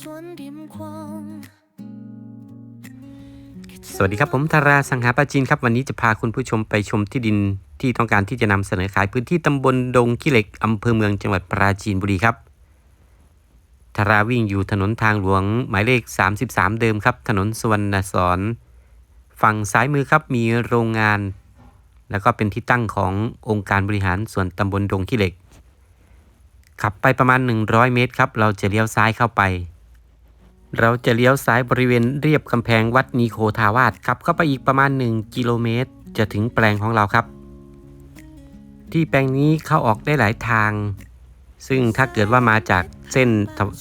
สวนริมคลองสวัสดีครับผมธาราสังหาปาจีนครับวันนี้จะพาคุณผู้ชมไปชมที่ดินที่ต้องการที่จะนำเสนอขายพื้นที่ตำบลดงขี้เหล็กอำเภอเมืองจังหวัดปราจีนบุรีครับธาราวิ่งอยู่ถนนทางหลวงหมายเลข 33 เดิมครับ ถนนสวรรณสอนฝั่งซ้ายมือครับมีโรงงาน แล้วก็เป็นที่ตั้งขององค์การบริหารส่วนตำบลดงขี้เหล็ก ขับไปประมาณ 100 เมตรครับ เราจะเลี้ยวซ้ายเข้าไป เราจะเลี้ยวซ้ายบริเวณเรียบกำแพงวัดนีโคทาวาสขับเข้าไปอีกประมาณ 1 กิโลเมตร จะถึงแปลงของเราครับ ที่แปลงนี้เข้าออกได้หลายทาง ซึ่งถ้าเกิดว่ามาจากเส้น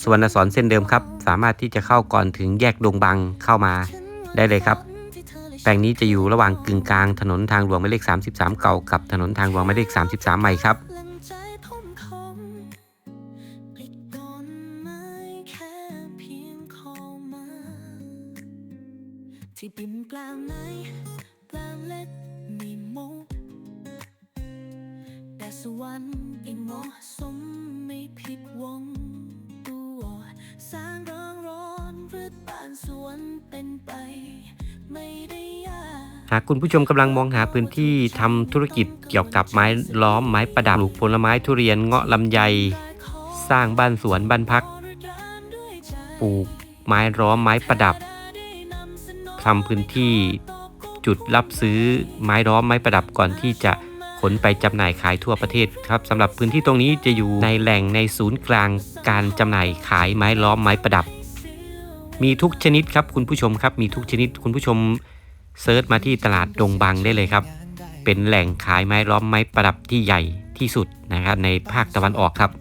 สวนสอนเส้นเดิมครับ สามารถที่จะเข้าก่อนถึงแยกดงบังเข้ามาได้เลยครับ แปลงนี้จะอยู่ระหว่างกึ่งกลางถนนทางหลวงหมายเลข 33 เก่ากับถนนทางหลวงหมายเลข 33 ใหม่ครับ ที่ดินแปลงไหนแปลงเล็กมีมุกแต่สวรรค์อีกเหมาะสมไม่ผิดหวังตัวสร้างร้องร้อนหรือบ้านสวนเป็นไป ไม่ได้ยากหากคุณผู้ชมกำลังมองหาพื้นที่ทำธุรกิจเกี่ยวกับไม้ล้อมไม้ประดับปลูกผลไม้ทุเรียนเงาะลำไย สร้างบ้านสวนบ้านพัก ปลูกไม้ล้อมไม้ประดับ ทำพื้นที่จุดรับซื้อไม้ล้อมไม้ประดับก่อนที่จะขนไปจำหน่ายขายทั่วประเทศครับสำหรับพื้นที่ตรงนี้จะอยู่ในแหล่งในศูนย์กลางการจำหน่ายขายไม้ล้อมไม้ประดับ มีทุกชนิดครับคุณผู้ชมครับมีทุกชนิดคุณผู้ชมเซิร์ชมาที่ตลาดดงบังได้เลยครับ เป็นแหล่งขายไม้ล้อมไม้ประดับที่ใหญ่ที่สุดนะครับในภาคตะวันออกครับ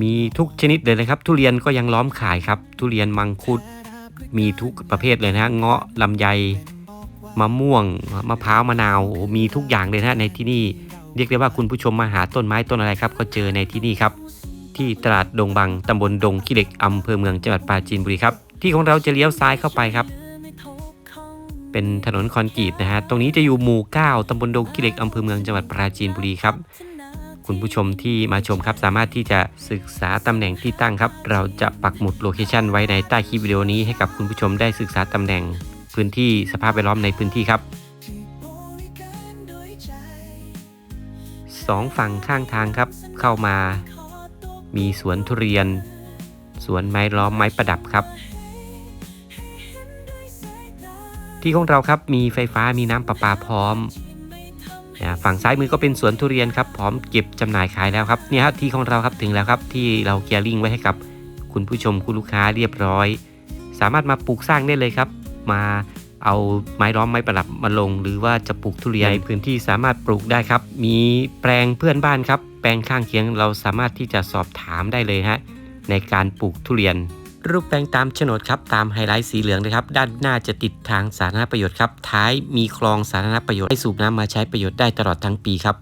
มีทุกชนิดเลยนะครับ ทุเรียนก็ยังล้อมขายครับ ทุเรียนมังคุด มีทุกประเภทเลยนะเงาะลำไยมะม่วงมะพร้าวมะนาวมีทุกอย่างเลยนะฮะในที่นี่เรียกได้ว่าคุณผู้ชมมาหาต้นไม้ต้นอะไรครับ ก็เจอในที่นี่ครับ ที่ตลาดดงบังตำบลดงขี้เหล็กอำเภอเมืองจังหวัดปราจีนบุรีครับ ที่ของเราจะเลี้ยวซ้ายเข้าไปครับ เป็นถนนคอนกรีตนะฮะตรงนี้จะอยู่หมู่ 9ตำบลดงขี้เหล็กอำเภอเมืองจังหวัดปราจีนบุรีครับ คุณผู้ชมที่มาชมครับ สามารถที่จะศึกษาตำแหน่งที่ตั้งครับ เราจะปักหมุดโลเคชันไว้ในใต้คลิปวิดีโอนี้ให้กับคุณผู้ชมได้ศึกษาตำแหน่งพื้นที่สภาพแวดล้อมในพื้นที่ครับสองฝั่งข้างทางครับเข้ามา มีสวนทุเรียน สวนไม้ล้อมไม้ประดับครับ ที่ของเราครับมีไฟฟ้ามีน้ำประปาพร้อม ฝั่งซ้ายมือก็เป็นสวนทุเรียนครับพร้อมเก็บจำหน่ายขายแล้วครับเนี่ยครับที่ของเราครับถึงแล้วครับที่เราเกียร์ลิงไว้ให้กับคุณผู้ชมคุณลูกค้าเรียบร้อย สามารถมาปลูกสร้างได้เลยครับ มาเอาไม้ล้อมไม้ประดับมาลง หรือว่าจะปลูกทุเรียนในพื้นที่สามารถปลูกได้ครับ มีแปลงเพื่อนบ้านครับ แปลงข้างเคียงเราสามารถที่จะสอบถามได้เลยฮะในการปลูกทุเรียน รูปแปลงตามโฉนดครับตามไฮไลท์สีเหลืองเลยครับ ด้านหน้าจะติดทางสาธารณประโยชน์ครับท้ายมีคลองสาธารณประโยชน์ให้สูบน้ำมาใช้ประโยชน์ได้ตลอดทั้งปีครับ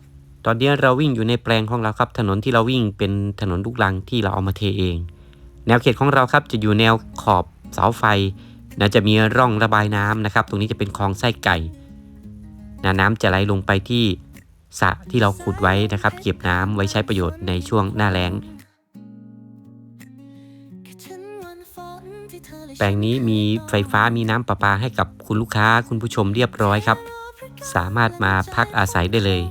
ตอนนี้เราวิ่งอยู่ในแปลงของเราครับ ถนนที่เราวิ่งเป็นถนนลูกรังที่เราเอามาเทเอง แนวเขตของเราครับจะอยู่แนวขอบเสาไฟนะจะมีร่องระบายน้ำนะครับ ตรงนี้จะเป็นคลองไส้ไก่นะน้ำจะไหลลงไปที่สระที่เราขุดไว้นะครับ เก็บน้ำไว้ใช้ประโยชน์ในช่วงหน้าแล้ง ปลงนี้มีไฟฟ้ามีน้ำประปาให้กับคุณลูกค้าคุณผู้ชมเรียบร้อยครับ สามารถมาพักอาศัยได้เลย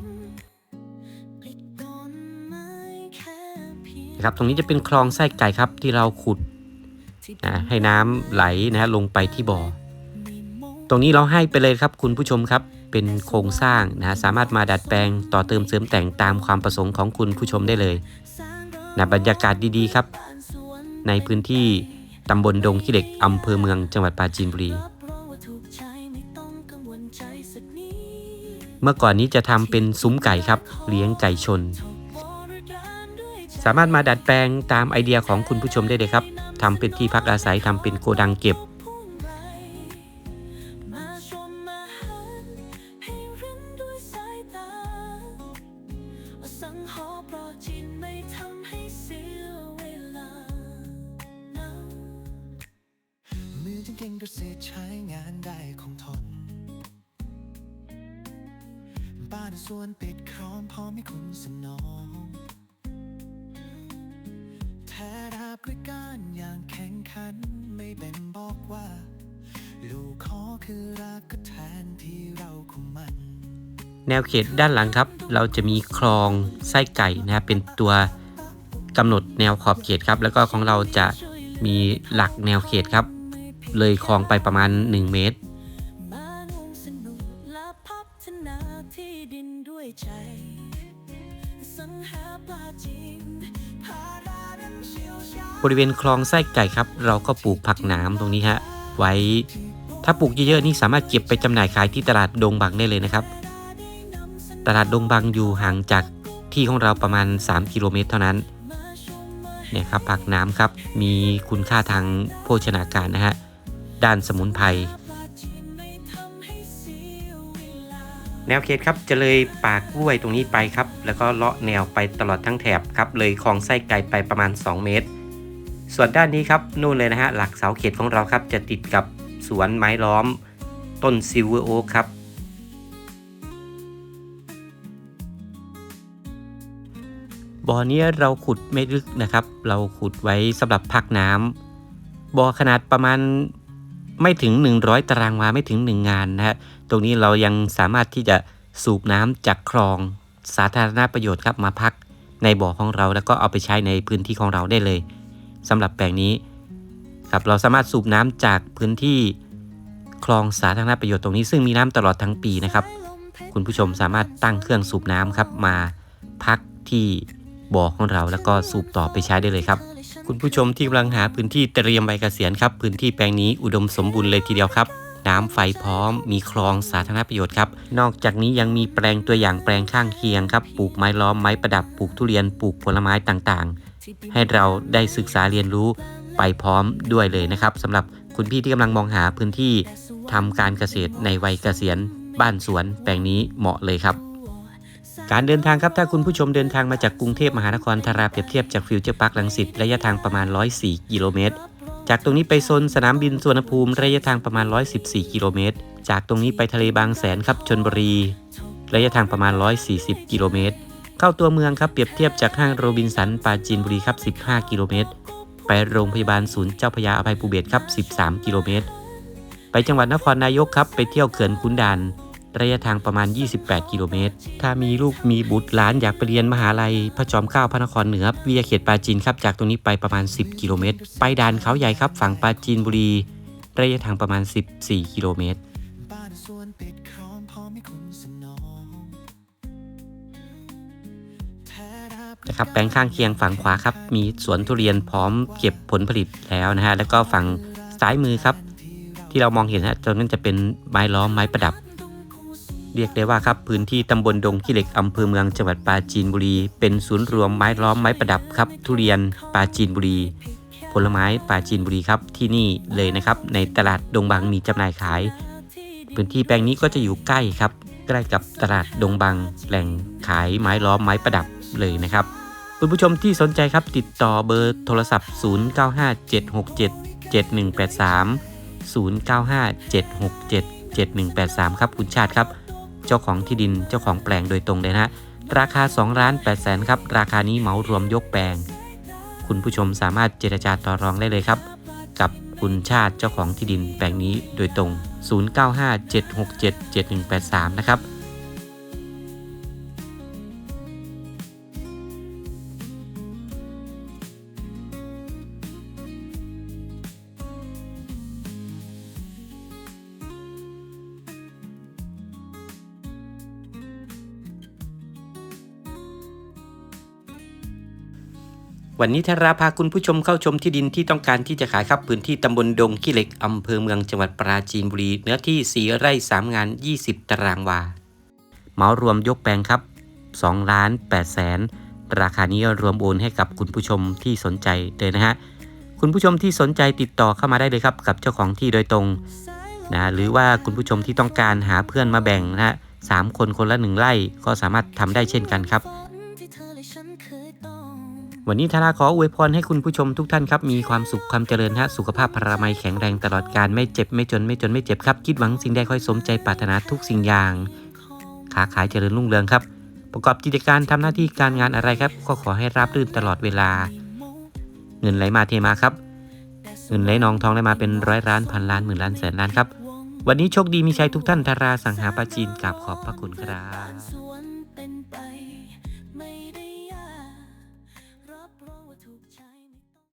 นะครับตรงนี้จะเป็นคลองไส้ไก่ครับที่เราขุดนะให้น้ำไหลนะลงไปที่บ่อตรงนี้เราให้ไปเลยครับคุณผู้ชมครับเป็นโครงสร้างนะสามารถมาดัดแปลงต่อเติมเสริมแต่งตามความประสงค์ของคุณผู้ชมได้เลยนะบรรยากาศดีๆครับ ในพื้นที่ ตำบลดงขี้เหล็กอำเภอเมืองจังหวัดปราจีนบุรี เมื่อก่อนนี้จะทำเป็นซุ้มไก่ครับ เลี้ยงไก่ชน สามารถมาดัดแปลงตามไอเดียของคุณผู้ชมได้เลยครับทำเป็นที่พักอาศัยทำเป็นโกดังเก็บสังหรณ์โปรดจินไม่ทำให้เสียว มือจึงเก่งเกษตรใช้งานได้คงทน บ้านสวนปิดคร้อมพร้อมให้คุณสนองแท้ราบด้วยการฉันไม่เป็นบอกว่า ลูกขอคือรักก็แทนที่เราคงมัน แนวเขตด้านหลังครับ เราจะมีคลองไส้ไก่นะครับเป็นตัวกำหนดแนวขอบเขตครับ แล้วก็ของเราจะมีหลักแนวเขตครับ เลยคลองไปประมาณ 1 เมตรมาร่วมสนุกและพัฒนาที่ดินด้วยใจสรบริเวณคลองไส้ไก่ครับ เราก็ปลูกผักหนามตรงนี้ฮะ ไว้ ถ้าปลูกเยอะๆนี่สามารถเก็บไปจำหน่ายขายที่ตลาดดงบังได้เลยนะครับ ตลาดดงบังอยู่ห่างจากที่ของเราประมาณ 3 กิโลเมตรเท่านั้นเนี่ยครับผักน้ำครับ มีคุณค่าทางโภชนาการนะฮะ ด้านสมุนไพรแนวเขตครับจะเลยป่ากล้วยตรงนี้ไปครับ แล้วก็เลาะแนวไปตลอดทั้งแถบครับ เลยคลองไส้ไก่ไปประมาณ 2 เมตร ส่วนด้านนี้ครับนู่นเลยนะฮะหลักเสาเขตของเราครับ จะติดกับสวนไม้ล้อม ต้นซิลเวอร์โอ๊คครับ บ่อนี้เราขุดไม่ลึกนะครับ เราขุดไว้สำหรับพักน้ำบ่อขนาดประมาณ ไม่ถึง 100 ตารางวาไม่ถึง 1 งานนะฮะตรงนี้เรายังสามารถที่จะสูบน้ำจากคลองสาธารณประโยชน์ครับมาพักในบ่อของเราแล้วก็เอาไปใช้ในพื้นที่ของเราได้เลยสำหรับแปลงนี้ครับเราสามารถสูบน้ำจากพื้นที่คลองสาธารณประโยชน์ตรงนี้ซึ่งมีน้ำตลอดทั้งปีนะครับ คุณผู้ชมสามารถตั้งเครื่องสูบน้ำครับมาพักที่บ่อของเราแล้วก็สูบต่อไปใช้ได้เลยครับ คุณผู้ชมที่กำลังหาพื้นที่เตรียมใบเกษียณครับ พื้นที่แปลงนี้อุดมสมบูรณ์เลยทีเดียวครับ น้ำไฟพร้อม มีคลองสาธารณประโยชน์ครับ นอกจากนี้ยังมีแปลงตัวอย่างแปลงข้างเคียงครับ ปลูกไม้ล้อมไม้ประดับ ปลูกทุเรียน ปลูกผลไม้ต่างๆ ให้เราได้ศึกษาเรียนรู้ไปพร้อมด้วยเลยนะครับสำหรับคุณพี่ที่กำลังมองหาพื้นที่ทำการเกษตรในวัยเกษียณ บ้านสวนแปลงนี้เหมาะเลยครับ การเดินทางครับถ้าคุณผู้ชมเดินทางมาจากกรุงเทพมหานครทาราเปรียบเทียบจากฟิวเจอร์พาร์คลังสิตระยะทางประมาณ 104 กิโลเมตร จากตรงนี้ไปโซนสนามบินสุวรรณภูมิระยะทางประมาณ 114 กิโลเมตร จากตรงนี้ไปทะเลบางแสนครับชนบุรี ระยะทางประมาณ 140 กิโลเมตร เข้าตัวเมืองครับเปรียบเทียบจากห้างโรบินสันปาจีนบุรีครับ 15 กิโลเมตร ไปโรงพยาบาลศูนย์เจ้าพยาอภัยภูเบศครับ 13 กิโลเมตร ไปจังหวัดนครนายกครับไปเที่ยวเขื่อนขุนด่าน ระยะทางประมาณ 28 กิโลเมตร ถ้ามีลูกมีบุตรหลานอยากไปเรียนมหาลัย พระจอมเกล้าพระนครเหนือวิทยาเขตปราจีนครับ จากตรงนี้ไปประมาณ 10 กิโลเมตร ไปด่านเขาใหญ่ครับฝั่งปราจีนบุรี ระยะทางประมาณ 14 กิโลเมตรบ้านสวนปิดครอมพร้อมให้คุณสนองแท้รับนะครับแปลงข้างเคียงฝั่งขวาครับ มีสวนทุเรียนพร้อมเก็บผลผลิตแล้วนะฮะ แล้วก็ฝั่งซ้ายมือครับ ที่เรามองเห็นฮะตรงนั้นจะเป็นไม้ล้อมไม้ประดับ เรียกได้ว่าครับพื้นที่ตำบลดงขี้เหล็กอำเภอเมืองจังหวัดปราจีนบุรี เป็นศูนย์รวมไม้ล้อมไม้ประดับครับ ทุเรียนปราจีนบุรี ผลไม้ปราจีนบุรีครับที่นี่เลยนะครับ ในตลาดดงบางมีจำหน่ายขาย พื้นที่แปลงนี้ก็จะอยู่ใกล้ครับ ใกล้กับตลาดดงบังแหล่งขายไม้ล้อมไม้ประดับเลยนะครับคุณผู้ชมที่สนใจครับติดต่อเบอร์โทรศัพท์ 0957677183 0957677183 ครับคุณชาติครับ เจ้าของที่ดินเจ้าของแปลงโดยตรงเลยนะฮะราคา2ล้าน8แสนครับ ราคานี้เหมารวมยกแปลง คุณผู้ชมสามารถเจรจาต่อรองได้เลยครับ กับคุณชาติเจ้าของที่ดินแปลงนี้โดยตรง 0957677183 นะครับ วันนี้ทาราพาคุณผู้ชมเข้าชมที่ดินที่ต้องการที่จะขายครับพื้นที่ตำบลดงขี้เหล็กอำเภอเมืองจังหวัดปราจีนบุรีเนื้อที่ 4 ไร่ 3 งาน 20 ตารางวาเหมารวมยกแปลงครับ2ล้าน8แสนราคานี้รวมโอนให้กับคุณผู้ชมที่สนใจเลยนะฮะคุณผู้ชมที่สนใจติดต่อเข้ามาได้เลยครับ กับเจ้าของที่โดยตรงนะหรือว่าคุณผู้ชมที่ต้องการหาเพื่อนมาแบ่งนะฮะสามคนคนละหนึ่งไร่ก็สามารถทำได้เช่นกันครับ วันนี้ธาราขออวยพรให้คุณผู้ชมทุกท่านครับมีความสุขความเจริญฮะสุขภาพพรามัยแข็งแรงตลอดการไม่เจ็บไม่จนไม่จนไม่เจ็บครับคิดหวังสิ่งใดค่อยสมใจปรารถนาทุกสิ่งอย่างค้าขายเจริญรุ่งเรืองครับ ประกอบกิจการทำหน้าที่การงานอะไรครับ ก็ขอให้ราบรื่นตลอดเวลา เงินไหลมาเทมาครับ เงินไหลนองทองได้มาเป็นร้อยล้านพันล้านหมื่นล้านแสนล้านครับ วันนี้โชคดีมีชัยทุกท่านทาราสังหาปาจีนกับขอบพระคุณครับ